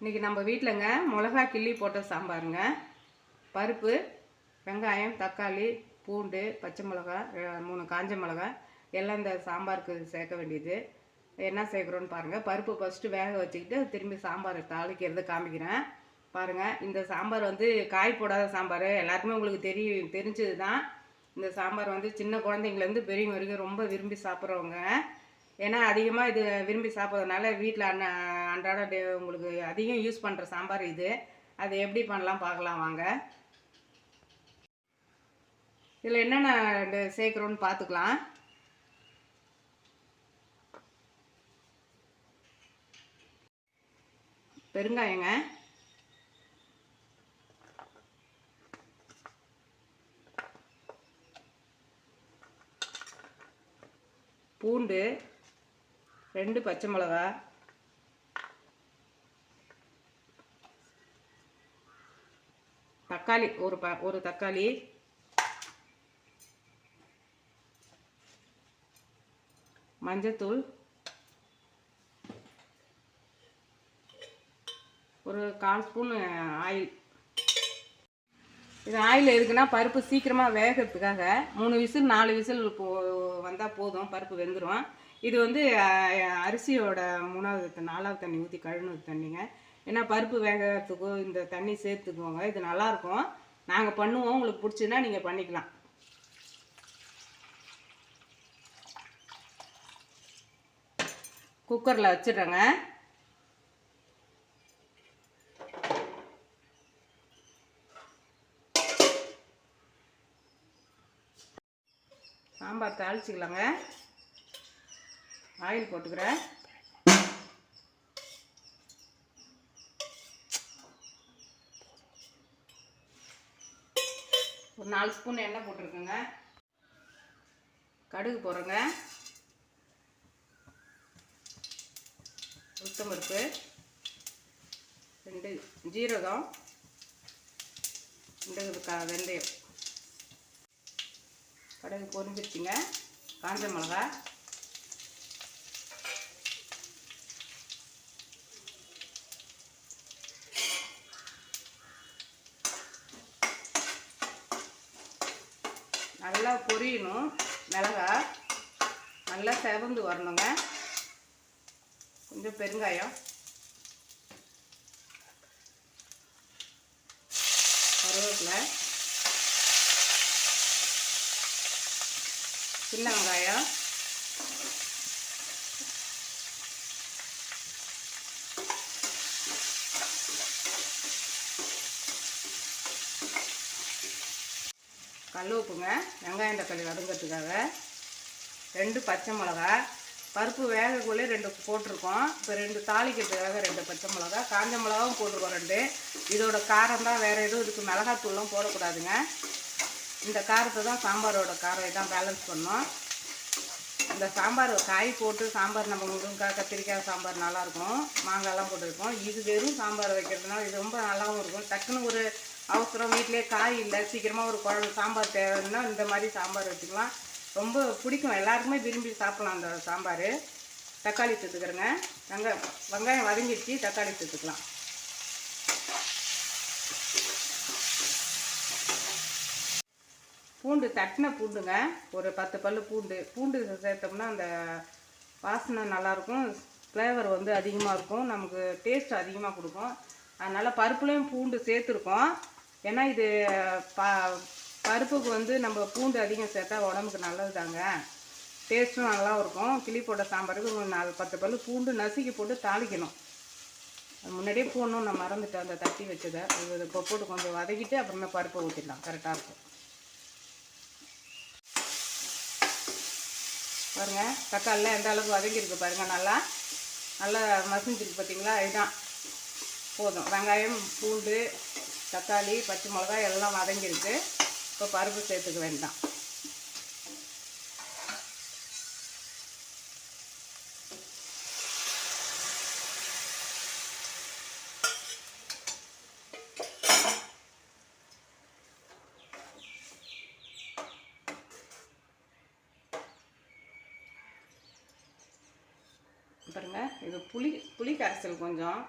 இன்றைக்கி நம்ம வீட்டிலங்க மிளகா கிள்ளி போட்ட சாம்பாருங்க. பருப்பு வெங்காயம் தக்காளி பூண்டு பச்சை மிளகா மூணு காஞ்ச மிளகா எல்லாம் இந்த சாம்பாருக்கு சேர்க்க வேண்டியது. என்ன சேர்க்குறோன்னு பாருங்கள் பருப்பு ஃபஸ்ட்டு வேக வச்சுக்கிட்டு திரும்பி சாம்பாரை தாளிக்கிறத காமிக்கிறேன். பாருங்கள் இந்த சாம்பார் வந்து காய் போடாத சாம்பார். எல்லாருக்குமே உங்களுக்கு தெரியும் தெரிஞ்சது தான் இந்த சாம்பார் வந்து சின்ன குழந்தைங்கலேருந்து பெரியவங்க வரைக்கும் ரொம்ப விரும்பி சாப்பிட்றவங்க. ஏன்னா அதிகமாக இது விரும்பி சாப்பிட்றதுனால வீட்டில் அன்ன அன்றாட உங்களுக்கு அதிகம் யூஸ் பண்ணுற சாம்பார் இது. அது எப்படி பண்ணலாம் பார்க்கலாம் வாங்க. இதில் என்னென்ன சேர்க்குறோன்னு பார்த்துக்கலாம். பெருங்காயங்க. பூண்டு. ரெண்டு பச்சை மிளகா. தக்காளி ஒரு ப ஒரு தக்காளி. மஞ்சத்தூள். ஒரு கால் ஸ்பூன் ஆயில். இது ஆயில் எதுக்குன்னா பருப்பு சீக்கிரமாக வேகிறதுக்காக மூணு விசில் நாலு விசில் போ வந்தால் போதும் பருப்பு வெந்துடும் இது வந்து அரிசியோட மூணாவது நாலாவது தண்ணி ஊற்றி கழுவுனது தண்ணிங்க. ஏன்னா பருப்பு வேகிறதுக்கும் இந்த தண்ணி சேர்த்துக்கோங்க இது நல்லாயிருக்கும் நாங்கள் பண்ணுவோம் உங்களுக்கு பிடிச்சதுன்னா நீங்கள் பண்ணிக்கலாம். குக்கரில் வச்சிடுறேங்க. சாம்பார் தாளிச்சிக்கலாங்க. ஆயில் போட்டுக்கிறேன். ஒரு நாலு ஸ்பூன் எண்ணெய் போட்டிருக்குங்க. கடுகு போடுறேங்க. உளுத்தம்பருப்பு ரெண்டு ஜீரகம். ரெண்டு வெந்தயம். கடுகு பொரிஞ்சிருச்சுங்க. காஞ்ச மிளகா நல்லா பொரியணும் மிளகா. நல்லா செவந்து வரணுங்க. கொஞ்சம் பெருங்காயம். கருவேப்பிலை. சின்ன வெங்காயம். கல் உப்புங்க வெங்காயம் தக்காளி வதங்கிறதுக்காக ரெண்டு பச்சை மிளகா பருப்பு வேகக்குள்ளே ரெண்டு போட்டிருக்கோம். இப்போ ரெண்டு தாளிக்கிறதுக்காக ரெண்டு பச்சை மிளகா காஞ்ச மிளகாவும் போட்டிருக்கோம் ரெண்டு. இதோட காரம் தான் வேறு எதுவும் இதுக்கு மிளகாத்தூள்லாம் போடக்கூடாதுங்க. இந்த காரத்தை தான் சாம்பாரோட காரம் இதான் பேலன்ஸ் பண்ணோம். இந்த சாம்பார் காய் போட்டு சாம்பார் நம்ம முருங்கைக்காய் கத்திரிக்காய் சாம்பார் நல்லாயிருக்கும். மாங்காய்லாம் போட்டிருக்கோம். இது வெறும் சாம்பார் வைக்கிறதுனால இது ரொம்ப நல்லாவும் இருக்கும். டக்குன்னு ஒரு அவசரம் வீட்டிலே காய் இல்லை சீக்கிரமாக ஒரு குழம்பு சாம்பார் தேவைன்னா இந்த மாதிரி சாம்பார் வச்சுக்கலாம். ரொம்ப பிடிக்கும். எல்லாருக்குமே விரும்பி சாப்பிட்லாம் அந்த சாம்பார். தக்காளி சேர்த்துக்கிறேங்க வெங்காயம் வெங்காயம் வதங்கிடுச்சு தக்காளி சேர்த்துக்கலாம் பூண்டு தட்டின பூண்டுங்க. ஒரு பத்து பல்லு பூண்டு. பூண்டு சேர்த்தோம்னா அந்த வாசனை நல்லாயிருக்கும். ஃப்ளேவர் வந்து அதிகமாக இருக்கும். நமக்கு டேஸ்ட் அதிகமாக கொடுக்கும். அதனால் பருப்புலேயும் பூண்டு சேர்த்துருக்கோம். ஏன்னா இது ப பருப்புக்கு வந்து நம்ம பூண்டு அதிகம் சேர்த்தா உடம்புக்கு நல்லது தாங்க. டேஸ்ட்டும் நல்லா இருக்கும். கிளி போட்ட சாம்பாருக்கு ஒரு நாலு பத்து பல்லு பூண்டு நசுக்கி போட்டு தாளிக்கணும். அது முன்னாடியே போடணும் நான் மறந்துட்டேன் அந்த தட்டி வச்சதை. இது இப்போ போட்டு கொஞ்சம் வதக்கிட்டு அப்புறமே பருப்பை ஊற்றிடலாம் கரெக்டாக இருக்கும். பாருங்கள் தக்காளிலாம் எந்த அளவுக்கு வதங்கியிருக்கு பாருங்கள் நல்லா நல்லா மசிஞ்சிருக்கு பார்த்தீங்களா இதுதான். போதும். வெங்காயம் பூண்டு தக்காளி பச்சை மிளகாய் எல்லாம் வதங்கியிருக்கு இப்போ பருப்பு சேர்த்துக்க வேண்டாம். பாருங்க இது புளி புளி கரைசல் கொஞ்சம்.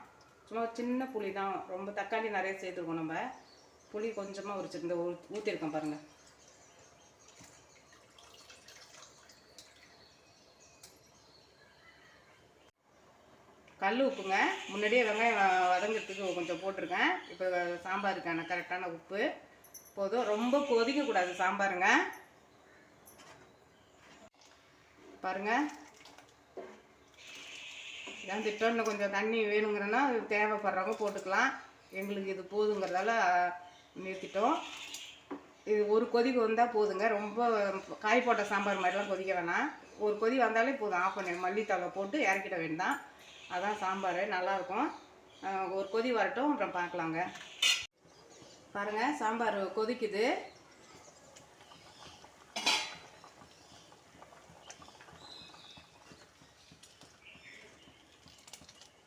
சும்மா சின்ன புளி தான். ரொம்ப தக்காளி நிறைய சேர்த்துருக்கோம் நம்ம. புளி கொஞ்சமாக உரிச்சிருந்து ஊற்றிருக்கோம் பாருங்கள் கல் உப்புங்க. முன்னாடியே வெங்காயம் வதங்கிறதுக்கு கொஞ்சம் போட்டிருக்கேன். இப்போ சாம்பாருக்கான கரெக்டான உப்பு. போதும். ரொம்ப கொதிக்கக்கூடாது சாம்பாருங்க. பாருங்க. இதான் திட்டம் இன்னும் கொஞ்சம் தண்ணி வேணுங்கிறன்னா தேவைப்படுறவங்க போட்டுக்கலாம். எங்களுக்கு இது போதுங்கிறதால நிறுத்திட்டோம். இது ஒரு கொதிக்கு வந்தால் போதுங்க. ரொம்ப காய் போட்ட சாம்பார் மாதிரிலாம் கொதிக்க வேணாம். ஒரு கொதி வந்தாலே போதும். ஆஃப் பண்ணிடும் மல்லித்தழை போட்டு இறக்கிட வேண்டாம். அதான் சாம்பார். நல்லாயிருக்கும். ஒரு கொதி வரட்டும். அப்புறம் பார்க்கலாங்க. பாருங்கள் சாம்பார் கொதிக்குது.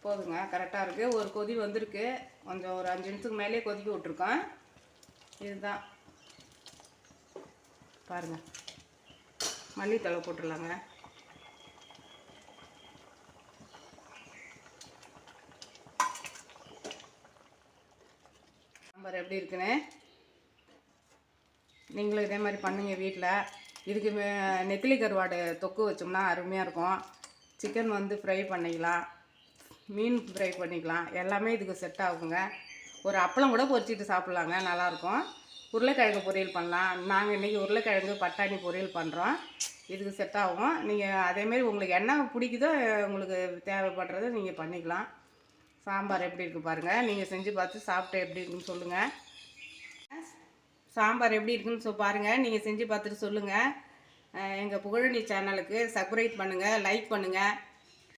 போதுங்க கரெக்டாக இருக்குது ஒரு கொதி வந்திருக்கு. கொஞ்சம் ஒரு அஞ்சு நிமிஷத்துக்கு மேலே கொதிக்க விட்ருக்கோம் இதுதான். பாருங்கள் மல்லித்தலை போட்டுடலாங்க. சாம்பார் எப்படி இருக்குன்னு? நீங்களும் இதே மாதிரி பண்ணுங்கள் வீட்டில் இதுக்கு நெத்திலி கருவாடு தொக்கு வச்சோம்னா அருமையாக இருக்கும். சிக்கன் வந்து ஃப்ரை பண்ணிக்கலாம். மீன் ஃப்ரை பண்ணிக்கலாம். எல்லாமே இதுக்கு செட் ஆகுங்க. ஒரு அப்பளம் கூட பொரிச்சிட்டு சாப்பிட்லாங்க. நல்லாயிருக்கும். உருளைக்கிழங்கு பொரியல் பண்ணலாம். நாங்கள் இன்றைக்கி உருளைக்கிழங்கு பட்டாணி பொரியல் பண்ணுறோம் இதுக்கு செட் ஆகும். நீங்கள் அதேமாரி உங்களுக்கு என்ன பிடிக்குதோ உங்களுக்கு தேவைப்படுறத நீங்கள் பண்ணிக்கலாம். சாம்பார் எப்படி இருக்குது பாருங்கள் நீங்கள் செஞ்சு பார்த்து சாப்பிட்டு எப்படி இருக்குன்னு சொல்லுங்கள் சாம்பார் எப்படி இருக்குன்னு சொ பாருங்கள் நீங்கள் செஞ்சு பார்த்துட்டு சொல்லுங்கள் எங்கள் புகழனி சேனலுக்கு சப்ஸ்கிரைப் பண்ணுங்கள் லைக் பண்ணுங்கள்